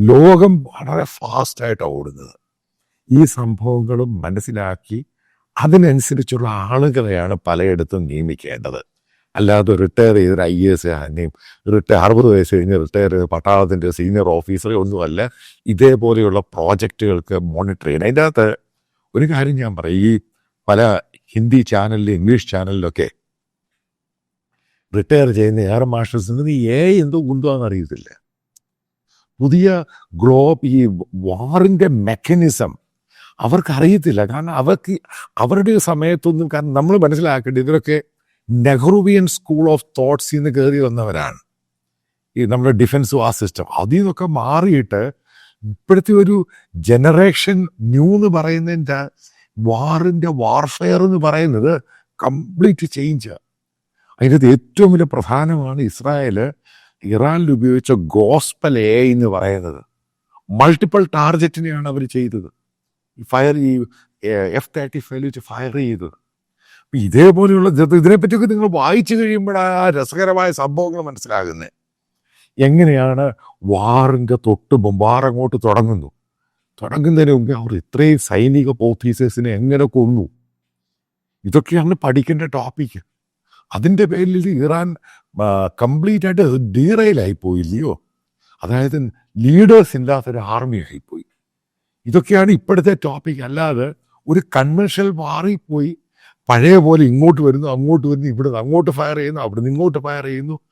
ലോകം വളരെ ഫാസ്റ്റായിട്ടാണ് ഓടുന്നത്. ഈ സംഭവങ്ങളും മനസ്സിലാക്കി അതിനനുസരിച്ചുള്ള ആളുകളെയാണ് പലയിടത്തും നിയമിക്കേണ്ടത്. അല്ലാതെ റിട്ടയർ ചെയ്ത ഐ എസ് ആനെയും റിട്ടയർ അറുപത് വയസ്സ് കഴിഞ്ഞ് റിട്ടയർ ചെയ്ത് പട്ടാളത്തിന്റെ സീനിയർ ഓഫീസറെ ഒന്നുമല്ല ഇതേപോലെയുള്ള പ്രോജക്റ്റുകൾക്ക് മോണിറ്റർ ചെയ്യണം. അതിന്റെ അകത്ത് ഒരു കാര്യം ഞാൻ പറയും. ഈ പല ഹിന്ദി ചാനലിലും ഇംഗ്ലീഷ് ചാനലിലൊക്കെ റിട്ടയർ ചെയ്യുന്ന എയർ മാർഷൽസിന് എ എന്തോ ഉണ്ടോന്ന് അറിയത്തില്ല. പുതിയ ഗ്ലോബ് ഈ വാറിന്റെ മെക്കാനിസം അവർക്കറിയത്തില്ല. കാരണം അവർക്ക് അവരുടെ സമയത്തൊന്നും കാരണം നമ്മൾ മനസ്സിലാക്കേണ്ടത് ഇവരൊക്കെ നെഹ്റുവിയൻ സ്കൂൾ ഓഫ് തോട്ട്സിൽ നിന്ന് കയറി വന്നവരാണ്. ഈ നമ്മുടെ ഡിഫൻസ് വാർ സിസ്റ്റം അതിൽ നിന്നൊക്കെ മാറിയിട്ട് ഇപ്പോഴത്തെ ഒരു ജനറേഷൻ ന്യൂ എന്ന് പറയുന്നതിന്റെ വാറിന്റെ വാർഫെയർ എന്ന് പറയുന്നത് കംപ്ലീറ്റ് ചേഞ്ച് അതിനകത്ത് ഏറ്റവും വലിയ പ്രധാനമാണ് ഇസ്രായേൽ ഇറാനിൽ ഉപയോഗിച്ച ഗോസ്പൽ എ എന്ന് പറയുന്നത്. മൾട്ടിപ്പിൾ ടാർഗറ്റിനെയാണ് അവർ ചെയ്തത്. ഫയർ ഈ എഫ് തേർട്ടി ഫൈവ് വെച്ച് ഫയർ ചെയ്തത്. ഇതേപോലെയുള്ള ഇത് ഇതിനെപ്പറ്റിയൊക്കെ നിങ്ങൾ വായിച്ചു കഴിയുമ്പോഴാണ് ആ രസകരമായ സംഭവങ്ങൾ മനസ്സിലാകുന്നത് എങ്ങനെയാണ് വാറിന്റെ തൊട്ട് ബൊമ്പാറങ്ങോട്ട് തുടങ്ങുന്നു? തുടങ്ങുന്നതിന് മുമ്പേ അവർ ഇത്രയും സൈനിക ഓഫീസേഴ്സിനെ എങ്ങനെ കൊന്നു? ഇതൊക്കെയാണ് പഠിക്കേണ്ട ടോപ്പിക്ക് അതിന്റെ പേരിൽ ഇറാൻ കംപ്ലീറ്റ് ആയിട്ട് ഡീറയിലായി പോയില്ലയോ? അതായത് ലീഡേഴ്സ് ഇല്ലാത്തൊരു ആർമി ആയിപ്പോയി ഇതൊക്കെയാണ് ഇപ്പോഴത്തെ ടോപ്പിക് അല്ലാതെ ഒരു കൺവെൻഷണൽ വാറിൽ പോയി പഴയ പോലെ ഇങ്ങോട്ട് വരുന്നു അങ്ങോട്ട് വരുന്നു ഇവിടുന്ന് അങ്ങോട്ട് ഫയർ ചെയ്യുന്നു അവിടുന്ന് ഇങ്ങോട്ട് ഫയർ ചെയ്യുന്നു.